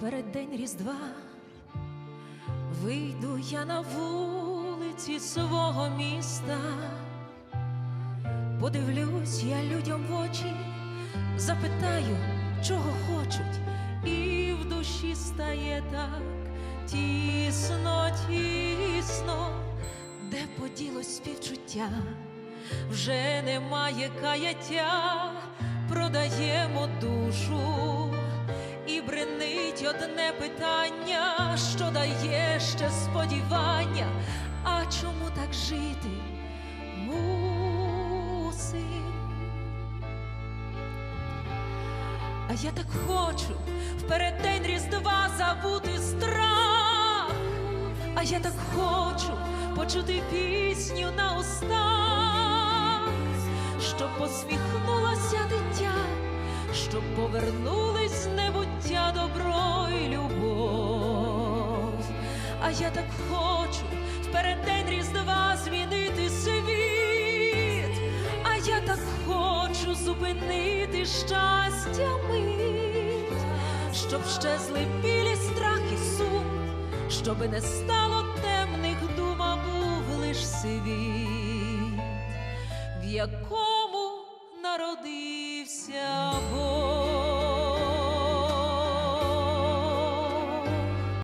переддень Різдва. Вийду я на вулиці свого міста, подивлюсь я людям в очі, запитаю, чого хочуть, і в душі стає так тісно, тісно, де поділось співчуття, вже немає каяття, продаємо душу. Одне питання, що дає ще сподівання, а чому так жити? Мусим? А я так хочу в переддень Різдва забути страх, а я так хочу почути пісню на устах, щоб посміхнулося дитя, щоб повернулись з небуття добро й любов. А я так хочу в переддень Різдва змінити світ, а я так хочу зупинити щастя мить, щоб щезли білі страх і сум, щоби не стало темних дум, а був лиш світ, в якому народився.